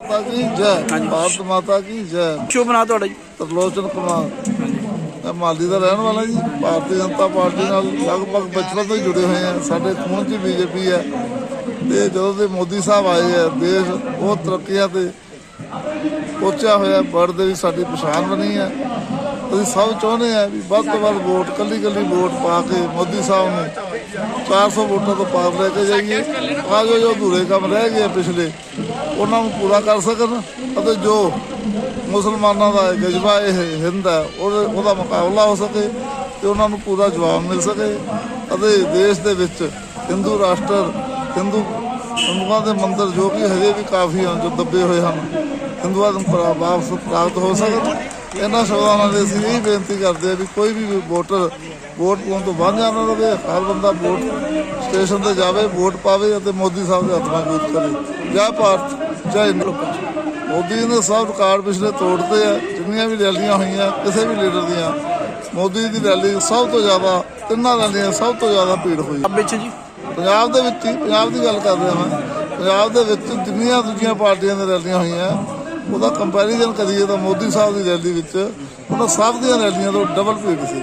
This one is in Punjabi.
ਮਾਤਾ ਕੀ ਜੈ। ਭਾਰਤ ਮਾਤਾ ਕੀ ਜੈ। ਸ਼ੁਭ ਨਾਂ ਤੁਹਾਡਾ ਜੀ? ਤਰਲੋਚਨ ਕੁਮਾਰ। ਮੈਂ ਮਾਲੀ ਦਾ ਰਹਿਣ ਵਾਲਾ ਜੀ। ਭਾਰਤੀ ਜਨਤਾ ਪਾਰਟੀ ਨਾਲ ਲਗਭਗ ਬਚਪਨ ਤੋਂ ਹੀ ਜੁੜੇ ਹੋਏ ਆ ਸਾਡੇ ਖੂਨ 'ਚ ਬੀਜੇਪੀ ਹੈ। ਤੇ ਜਦੋਂ ਦੇ ਮੋਦੀ ਸਾਹਿਬ ਆਏ ਆ ਦੇਸ਼ ਉਹ ਤਰੱਕੀਆਂ ਤੇ ਪਹੁੰਚਿਆ ਹੋਇਆ ਵਰਡ ਦੇ ਵੀ ਸਾਡੀ ਪਛਾਣ ਬਣੀ ਹੈ। ਅਸੀਂ ਸਭ ਚਾਹੁੰਦੇ ਆ ਵੀ ਵੱਧ ਤੋਂ ਵੱਧ ਵੋਟ ਕੱਲੀ ਕੱਲੀ ਵੋਟ ਪਾ ਕੇ ਮੋਦੀ ਸਾਹਿਬ ਨੂੰ 400 ਵੋਟਾਂ ਤੋਂ ਪਾਰ ਲੈ ਕੇ ਜਾਈਏ। ਆ ਜੋ ਜੋ ਅਧੂਰੇ ਕੰਮ ਰਹਿ ਗਏ ਪਿਛਲੇ। ਉਹਨਾਂ ਨੂੰ ਪੂਰਾ ਕਰ ਸਕਣ। ਅਤੇ ਜੋ ਮੁਸਲਮਾਨਾਂ ਦਾ ਜਜ਼ਬਾ ਇਹ ਹਿੰਦ ਹੈ ਉਹਦਾ ਮੁਕਾਬਲਾ ਹੋ ਸਕੇ ਤੇ ਉਹਨਾਂ ਨੂੰ ਪੂਰਾ ਜਵਾਬ ਮਿਲ ਸਕੇ। ਅਤੇ ਦੇਸ਼ ਦੇ ਵਿੱਚ ਹਿੰਦੂ ਰਾਸ਼ਟਰ, ਹਿੰਦੂ ਹਿੰਦੂਆਂ ਦੇ ਮੰਦਰ ਜੋ ਕਿ ਹਜੇ ਵੀ ਕਾਫੀ ਹਨ, ਜੋ ਦੱਬੇ ਹੋਏ ਹਨ, ਹਿੰਦੂਆਂ ਨੂੰ ਪ੍ਰਾ- ਵਾਪਸ ਪ੍ਰਾਪਤ ਹੋ ਸਕਣ। ਇਹਨਾਂ ਸ਼ਬਦਾਂ ਨਾਲ ਅਸੀਂ ਇਹ ਬੇਨਤੀ ਕਰਦੇ ਹਾਂ ਵੀ ਕੋਈ ਵੀ ਵੋਟਰ ਵੋਟ ਪਾਉਣ ਤੋਂ ਵਾਂਝਾ ਨਾ ਰਵੇ ਹਰ ਬੰਦਾ ਵੋਟ ਸਟੇਸ਼ਨ ਤੇ ਜਾਵੇ ਵੋਟ ਪਾਵੇ ਅਤੇ ਮੋਦੀ ਸਾਹਿਬ ਦੇ ਹੱਥ ਮਜ਼ਬੂਤ ਕਰੇ। ਜੈ ਭਾਰਤ ਜੈ ਮੋਦੀ ਨੇ ਸਭ ਰਿਕਾਰਡ ਪਿਛਲੇ ਤੋੜਦੇ ਆ ਜਿੰਨੀਆਂ ਵੀ ਰੈਲੀਆਂ ਹੋਈਆਂ ਕਿਸੇ ਵੀ ਲੀਡਰ ਦੀਆਂ ਮੋਦੀ ਦੀ ਰੈਲੀ ਸਭ ਤੋਂ ਜ਼ਿਆਦਾ ਤਿੰਨਾਂ ਰੈਲੀਆਂ ਸਭ ਤੋਂ ਜ਼ਿਆਦਾ ਭੀੜ ਹੋਈ। ਵਿੱਚ ਜੀ? ਪੰਜਾਬ ਦੇ ਵਿੱਚ ਪੰਜਾਬ ਦੀ ਗੱਲ ਕਰ ਰਿਹਾ ਮੈਂ। ਪੰਜਾਬ ਦੇ ਵਿੱਚ ਜਿੰਨੀਆਂ ਦੂਜੀਆਂ ਪਾਰਟੀਆਂ ਦੀਆਂ ਰੈਲੀਆਂ ਹੋਈਆਂ ਉਹਦਾ ਕੰਪੈਰੀਜ਼ਨ ਕਰੀਏ ਤਾਂ ਮੋਦੀ ਸਾਹਿਬ ਦੀ ਰੈਲੀ ਵਿੱਚ ਉਹਨਾਂ ਸਭ ਦੀਆਂ ਰੈਲੀਆਂ ਤੋਂ ਡਬਲ ਭੀੜ ਸੀ।